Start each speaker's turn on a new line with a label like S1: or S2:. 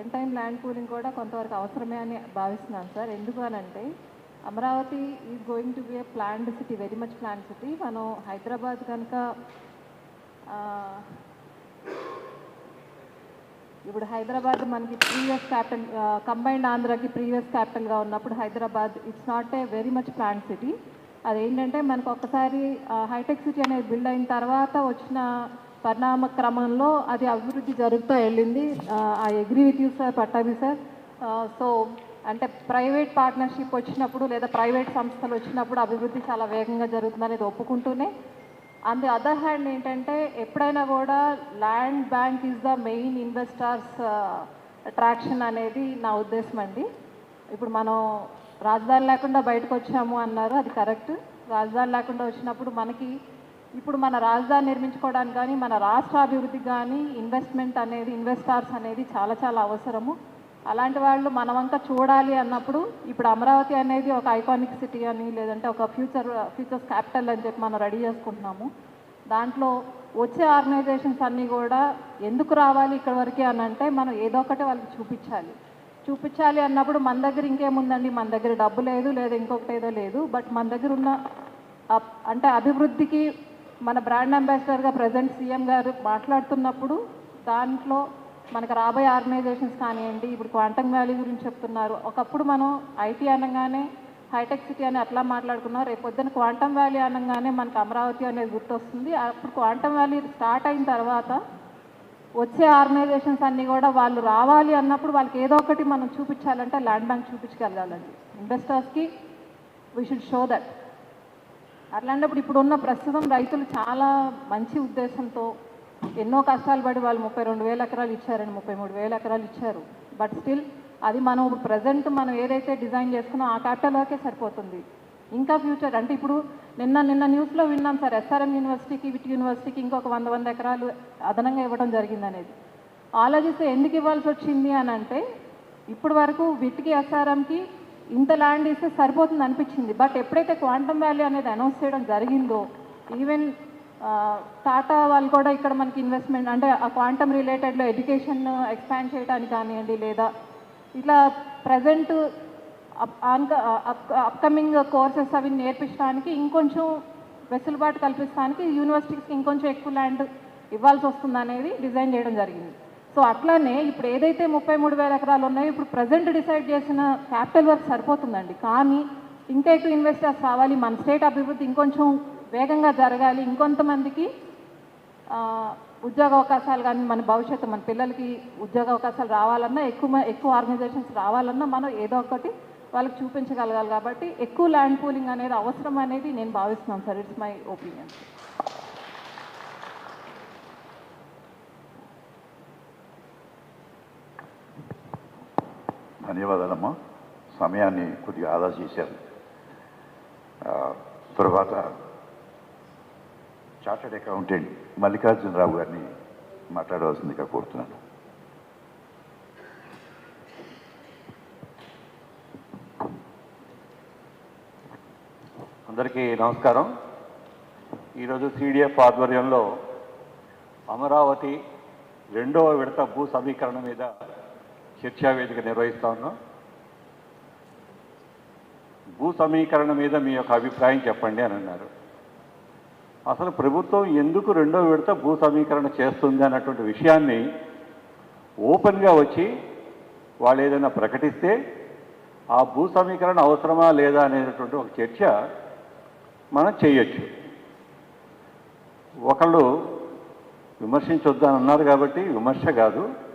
S1: Second time land pooling కూడా కొంతవరకు అవసరమే అని భావిస్తున్నాను సార్. ఎందుకు అనంటే Amaravati is going to be a planned city very much plan city మనం హైదరాబాద్ కనుక ఇప్పుడు హైదరాబాద్ మనకి ప్రీవియస్ క్యాపిటల్ కంబైన్డ్ ఆంధ్రాకి ప్రీవియస్ క్యాపిటల్గా ఉన్నప్పుడు Hyderabad it's not a very much plan city అదేంటంటే మనకు ఒక్కసారి హైటెక్ సిటీ అనేది బిల్డ్ అయిన తర్వాత వచ్చిన పరిణామ క్రమంలో అది అభివృద్ధి జరుగుతూ వెళ్ళింది. I agree with you sir Pattabhi sir so అంటే ప్రైవేట్ పార్ట్నర్షిప్ వచ్చినప్పుడు లేదా ప్రైవేట్ సంస్థలు వచ్చినప్పుడు అభివృద్ధి చాలా వేగంగా జరుగుతుందనేది ఒప్పుకుంటూనే. ఆన్ ది అదర్ హ్యాండ్ ఏంటంటే ఎప్పుడైనా కూడా land bank is the main investors attraction అనేది నా ఉద్దేశం అండి. ఇప్పుడు మనం రాజధాని లేకుండా బయటకు వచ్చాము అన్నారు అది కరెక్ట్ రాజధాని లేకుండా వచ్చినప్పుడు మనకి ఇప్పుడు మన రాజధాని నిర్మించుకోవడానికి కానీ మన రాష్ట్ర అభివృద్ధికి కానీ ఇన్వెస్ట్మెంట్ అనేది ఇన్వెస్టార్స్ అనేది చాలా చాలా అవసరము. అలాంటి వాళ్ళు మనమంతా చూడాలి అన్నప్పుడు ఇప్పుడు అమరావతి అనేది ఒక ఐకానిక్ సిటీ అని లేదంటే ఒక ఫ్యూచర్ ఫ్యూచర్స్ క్యాపిటల్ అని చెప్పి మనం రెడీ చేసుకుంటున్నాము. దాంట్లో వచ్చే ఆర్గనైజేషన్స్ అన్నీ కూడా ఎందుకు రావాలి ఇక్కడ వరకే అని అంటే మనం ఏదో ఒకటి వాళ్ళకి చూపించాలి. చూపించాలి అన్నప్పుడు మన దగ్గర ఇంకేముందండి? మన దగ్గర డబ్బు లేదు లేదా ఇంకొకటి ఏదో లేదు. బట్ మన దగ్గర ఉన్న అప్- అంటే అభివృద్ధికి మన బ్రాండ్ అంబాసిడర్గా ప్రజెంట్ సీఎం గారు మాట్లాడుతున్నప్పుడు దాంట్లో మనకు రాబోయే ఆర్గనైజేషన్స్ కానివ్వండి ఇప్పుడు క్వాంటమ్ వ్యాలీ గురించి చెప్తున్నారు. ఒకప్పుడు మనం ఐటీ అనగానే హైటెక్ సిటీ అని అట్లా మాట్లాడుకున్నాం. రేపు పొద్దున క్వాంటమ్ వ్యాలీ అనగానే మనకు అమరావతి అనేది గుర్తొస్తుంది. అప్పుడు క్వాంటమ్ వ్యాలీ స్టార్ట్ అయిన తర్వాత వచ్చే ఆర్గనైజేషన్స్ అన్నీ కూడా వాళ్ళు రావాలి అన్నప్పుడు వాళ్ళకి ఏదో ఒకటి మనం చూపించాలంటే ల్యాండ్ బ్యాంక్ చూపించగలగాలండి ఇన్వెస్టర్స్కి వీ షుడ్ షో దట్ అట్లాంటప్పుడు ఇప్పుడు ఉన్న ప్రస్తుతం రైతులు చాలా మంచి ఉద్దేశంతో ఎన్నో కష్టాలు పడి వాళ్ళు ముప్పై రెండు వేల ఎకరాలు ఇచ్చారండి ముప్పై మూడు వేల ఎకరాలు ఇచ్చారు. బట్ స్టిల్ అది మనం ప్రజెంట్ మనం ఏదైతే డిజైన్ చేసుకున్నా ఆ క్యాపిటల్ వరకే సరిపోతుంది. ఇంకా ఫ్యూచర్ అంటే ఇప్పుడు నిన్న నిన్న న్యూస్లో విన్నాం సార్ ఎస్ఆర్ఎం యూనివర్సిటీకి విట్ యూనివర్సిటీకి ఇంకొక వంద వంద ఎకరాలు అదనంగా ఇవ్వడం జరిగింది అనేది ఆలోచిస్తే ఎందుకు ఇవ్వాల్సి వచ్చింది అని అంటే ఇప్పుడు వరకు విట్కి ఎస్ఆర్ఎంకి ఇంత ల్యాండ్ ఇస్తే సరిపోతుంది అనిపించింది. బట్ ఎప్పుడైతే క్వాంటమ్ వ్యాలీ అనేది అనౌన్స్ చేయడం జరిగిందో ఈవెన్ టాటా వాళ్ళు కూడా ఇక్కడ మనకి ఇన్వెస్ట్మెంట్ అంటే ఆ క్వాంటమ్ రిలేటెడ్లో ఎడ్యుకేషన్ ఎక్స్పాండ్ చేయడానికి కానివ్వండి లేదా ఇట్లా ప్రజెంట్ అప్కమింగ్ కోర్సెస్ అవి నేర్పించడానికి ఇంకొంచెం వెసులుబాటు కల్పించడానికి యూనివర్సిటీస్కి ఇంకొంచెం ఎక్కువ ల్యాండ్ ఇవ్వాల్సి వస్తుంది అనేది డిజైన్ చేయడం జరిగింది. సో అట్లానే ఇప్పుడు ఏదైతే ముప్పై మూడు వేల ఎకరాలు ఉన్నాయో ఇప్పుడు ప్రజెంట్ డిసైడ్ చేసిన క్యాపిటల్ వర్క్ సరిపోతుందండి. కానీ ఇంకా ఎక్కువ ఇన్వెస్టర్స్ రావాలి మన స్టేట్ అభివృద్ధి ఇంకొంచెం వేగంగా జరగాలి ఇంకొంతమందికి ఉద్యోగ అవకాశాలు కానీ మన భవిష్యత్తు మన పిల్లలకి ఉద్యోగ అవకాశాలు రావాలన్నా ఎక్కువ ఎక్కువ ఆర్గనైజేషన్స్ రావాలన్నా మనం ఏదో ఒకటి వాళ్ళకి చూపించగలగాలి. కాబట్టి ఎక్కువ ల్యాండ్ పూలింగ్ అనేది అవసరం అనేది నేను భావిస్తున్నాను సార్. ఇట్స్ మై ఒపీనియన్
S2: ధన్యవాదాలమ్మా. సమయాన్ని కొద్దిగా ఆదా చేశారు. తర్వాత చార్టెడ్ అకౌంటెంట్ మల్లికార్జునరావు గారిని మాట్లాడవలసిందిగా కోరుతున్నాను.
S3: అందరికీ నమస్కారం. ఈరోజు సిడిఎఫ్ ఆధ్వర్యంలో అమరావతి రెండవ విడత భూ సమీకరణ మీద చర్చా వేదిక నిర్వహిస్తా ఉన్నాం. భూ సమీకరణ మీద మీ యొక్క అభిప్రాయం చెప్పండి అని అన్నారు. అసలు ప్రభుత్వం ఎందుకు రెండో విడత భూ సమీకరణ చేస్తుంది అన్నటువంటి విషయాన్ని ఓపెన్గా వచ్చి వాళ్ళు ఏదైనా ప్రకటిస్తే ఆ భూ సమీకరణ అవసరమా లేదా అనేటటువంటి ఒక చర్చ మనం చేయొచ్చు. ఒకళ్ళు విమర్శించొద్దు అని అన్నారు కాబట్టి విమర్శ కాదు.